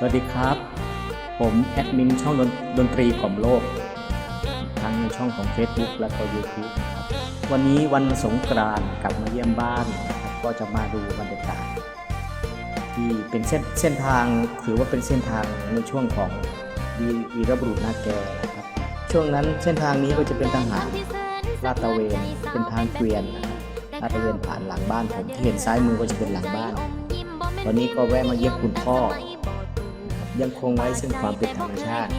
สวัสดีครับ ผมแอดมินช่องดนดนตรีกล่อมโลก ทั้งในช่องของ Facebook และก็ YouTube นะครับ วันนี้วันสงกรานต์กลับมาเยี่ยมบ้านนะครับก็จะมาดูบรรยากาศที่เป็นเส้นเส้นทางถือว่าเป็นเส้นทางในช่วงของวีวีรบุรุษนาแกนะครับ ช่วงนั้นเส้นทางนี้ก็จะเป็นทหารลาดตระเวนเป็นทางเกวียนนะครับลาดตระเวนผ่านหลังบ้านผมที่เห็นซ้ายมือก็จะเป็นหลังบ้าน ตอนนี้ก็แวะมาเยี่ยมคุณพ่อ ยังคงไว้ซึ่งความเป็นธรรมชาติ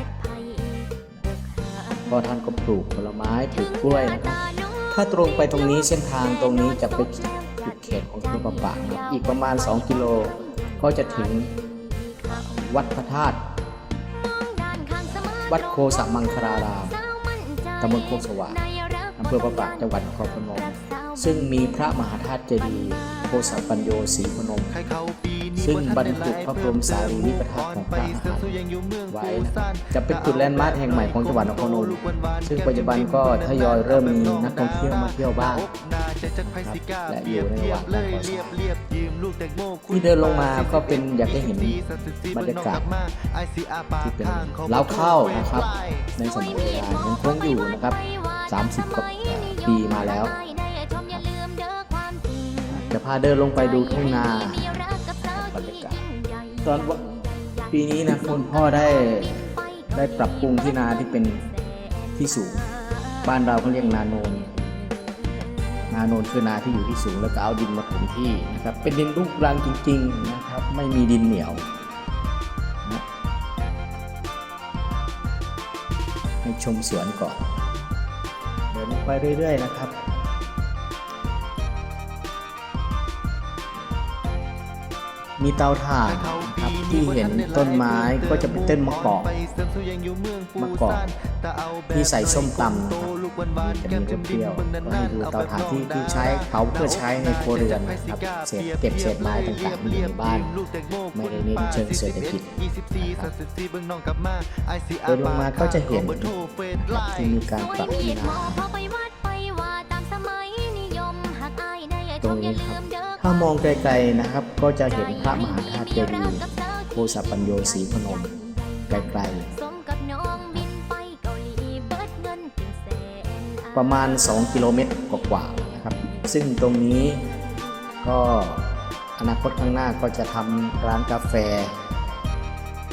พ่อท่านก็ปลูกผลไม้ปลูกกล้วยนะครับถ้าตรงไปตรงนี้เส้นทางตรงนี้จะไปจุดเขตของตัวประปะนะครับอีกประมาณ 2 กิโลก็จะถึงวัดพระธาตุวัดโคสมังคารารามตำบลโคกสว่างอำเภอประปะจังหวัดนครพนม ซึ่งมีพระมหาธาตุเจดีย์โคสปัญโยศรีพนม ซึ่งบรรจุพระบรมสารีริกธาตุของพระอรหันต์ไว้นะครับจะเป็นจุดแลนด์มาร์คแห่งใหม่ของจังหวัดนครพนมซึ่งปัจจุบันก็ทยอยเริ่มมีนักท่องเที่ยวมาเที่ยวบ้างครับและอยู่ในระหว่างการก่อสร้างที่เดินลงมาก็เป็นอยากให้เห็นบรรยากาศที่เป็นเล้าเข้านะครับ ในสมัยโบราณยังคงอยู่นะครับ 30กว่าปีมาแล้ว จะพาเดินลงไปดูทุ่งนา ตอนปีนี้นะคุณพ่อได้ได้ปรับปรุงที่นาที่เป็นที่สูง บ้านเราเขาเรียกนาโนน นาโนนคือนาที่อยู่ที่สูงแล้วก็เอาดินมาถมที่นะครับ เป็นดินลูกรังจริง ๆนะครับ ไม่มีดินเหนียวนะให้ชมสวนก่อน เดินไปเรื่อย ๆ นะครับ มีเตาถ่านนะครับที่เห็นต้นไม้ก็จะเป็นต้นมะกอกมะกอกที่ใส่ส้มตำนะครับจะมีรสเปรี้ยวก็ให้ดูเตาถ่านที่ที่ใช้เผาเพื่อใช้ในครัวเรือนนะครับเศษเก็บเศษไม้ต่างๆที่อยู่ในบ้านไม่ได้เน้นเชิงเศรษฐกิจนะครับเดินลงมาก็จะเห็นที่มีการปรับที่นา ถ้ามองไกลๆนะครับ ก็จะเห็นพระมหาธาตุเจดีย์โคสัปปัญโยศรีพนมไกลๆประมาณ 2 กิโลเมตรกว่าๆนะครับ ซึ่งตรงนี้ก็อนาคตข้างหน้าก็จะทำร้านกาแฟ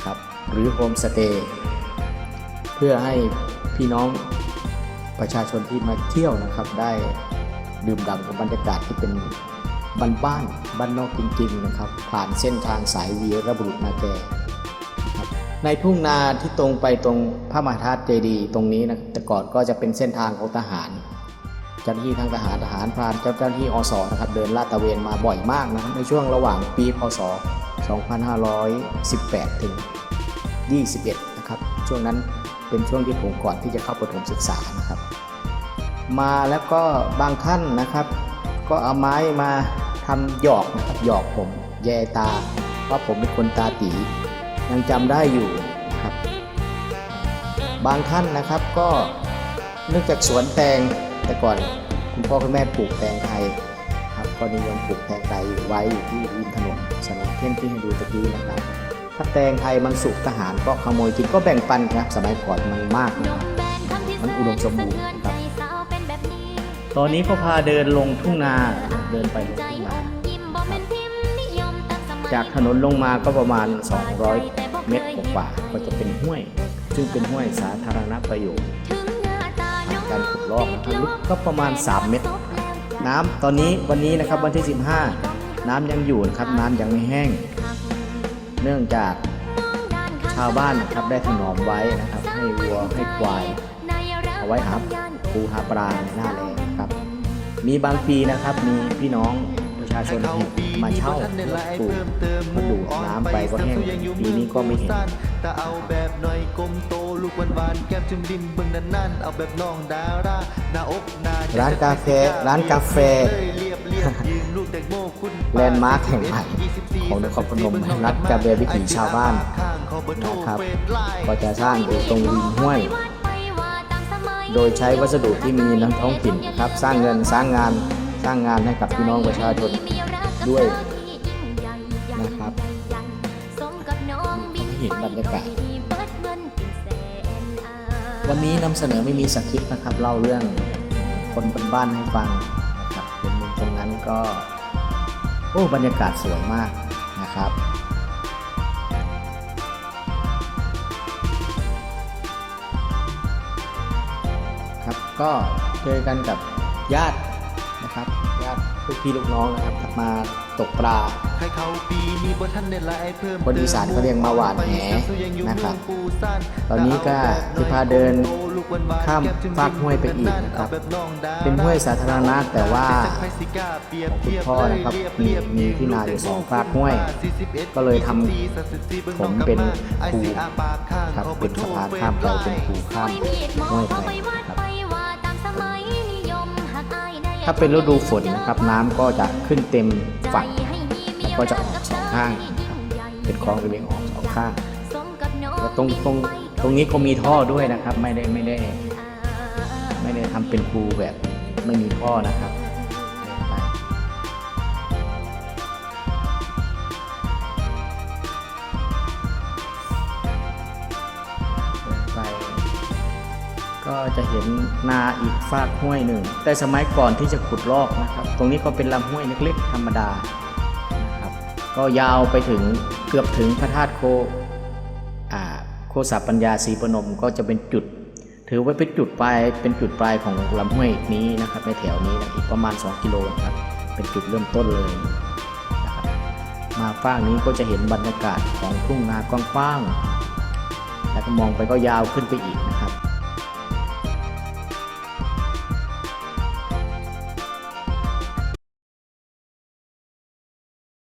ครับหรือโฮมสเตย์เพื่อให้พี่น้องประชาชนที่มาเที่ยวนะครับ ได้ดื่มด่ำกับบรรยากาศที่เป็น บ้านบ้านบ้านนอกจริงๆนะครับ ผ่านเส้นทางสายวีรบุรุษนาแกในทุ่งนาที่ตรงไปตรงพระมหาธาตุเจดีย์ตรงนี้นะแต่ก่อนก็จะเป็นเส้นทางของทหาร เจ้าหน้าที่ทางทหารทหารพรานเจ้าหน้าที่อสนะครับเดินลาดตระเวนมาบ่อยมากนะครับในช่วงระหว่างปีพศ 2518 ถึง 21 นะครับ ช่วงนั้นเป็นช่วงที่ผมก่อนที่จะเข้าประถมศึกษานะครับ มาแล้วก็บางท่านนะครับ ก็เอาไม้มา ทำหยอกนะครับหยอกผมแย่ตาว่าผมเป็นคนตาตียังจำได้อยู่นะครับ บางท่านนะครับก็เนื่องจากสวนแตงแต่ก่อนคุณพ่อคุณแม่ปลูกแตงไทยครับก็นิยมปลูกแตงไทยไว้อยู่ที่ริมถนนสนามเท่นที่ให้ดูตะกี้นะครับ ถ้าแตงไทยมันสุกทหารก็ขโมยกินก็แบ่งปันครับสมัยก่อนมันมากนะมันอุดมสมบูรณ์ครับ ตอนนี้ก็พาเดินลงทุ่งนาเดินไปลงทุ่งนาจากถนนลงมาก็ประมาณ 200 เมตรกว่าก็จะเป็นห้วย ซึ่งเป็นห้วยสาธารณประโยชน์การขุดลอกนะครับลึกก็ประมาณ 3 เมตร น้ำตอนนี้วันนี้นะครับวันที่ 15 น้ำยังอยู่นะครับน้ำยังไม่แห้ง เนื่องจากชาวบ้านนะครับได้ถนอมไว้นะครับ ให้วัวให้ควาย เอาไว้หา ปูหาปลาในหน้าแรงครับ มีบางปีนะครับมีพี่น้องประชาชนมาเช่ารถปลูกมาดูดน้ำไปก็แห้งปีนี้ก็ไม่เห็นแต่เอาแบบหน่อยกลมโตลูกหวานหวานๆแก้มจุ่มดิมเบิ่งนั่นนั่นๆเอาแบบน้องดาราหน้าอกหน้าร้านกาแฟร้านกาแฟเรียบเรียบยืนลูกแตงโมคุณแลนด์มาร์คแห่งใหม่ของนครพนมรัฐกาแฟวิถีชาวบ้านนะครับ ก็จะสร้างอยู่ตรงริมห้วย โดยใช้วัสดุที่มีน้ำท้องถิ่นนะครับสร้างเงินสร้างงานสร้างงานให้กับพี่น้องประชาชนด้วยนะครับสมกับน้องบินเห็นเห็นบรรยากาศวันนี้นำเสนอไม่มีสคริปต์นะครับเล่าเรื่องคนบนบ้านให้ฟังนะครับเป็นมุมตรงนั้นก็โอ้บรรยากาศสวยมากนะครับ ก็เจอกันกับญาตินะครับญาติลูกพี่ลูกน้องนะครับมาตกปลาใครเขาปีนี้บ่ทันได้หลายเพิ่มคนอีสานเขาเรียกมาหวานแหนะครับ ตอนนี้ก็จะพาเดินข้ามฟากห้วยไปอีกนะครับ เป็นห้วยสาธารณะแต่ว่าของคุณพ่อนะครับมีมีที่นาอยู่สองฟากห้วย ก็เลยทำผมเป็นภูครับเป็นสะพานข้ามไปเป็นภูข้ามห้วยไปครับ ถ้าเป็นฤดูฝนนะครับน้ำก็จะขึ้นเต็มฝั่งแล้วก็จะออกสองข้างเป็นคลองระเบียงออกสองข้างแล้วตรงตรงตรงนี้ก็มีท่อด้วยนะครับ ไม่ได้ไม่ได้ ไม่ได้ทำเป็นคูแบบไม่มีท่อนะครับไป ก็จะเห็นนาอีกฟากห้วยหนึ่ง แต่สมัยก่อนที่จะขุดลอกนะครับ ตรงนี้ก็เป็นลำห้วยเล็กๆ ธรรมดานะครับ ก็ยาวไปถึงเกือบถึงพระธาตุโคอ่าโคสาปัญญาศรีประนมก็จะเป็นจุด ถือว่าเป็นจุดปลายเป็นจุดปลายของลำห้วยนี้นะครับในแถวนี้นะอีกประมาณ 2 กิโลนะครับเป็นจุดเริ่มต้นเลยนะครับมาฟากนี้ก็จะเห็นบรรยากาศของทุ่งนากว้างๆแล้วก็มองไปก็ยาวขึ้นไปอีกนะครับ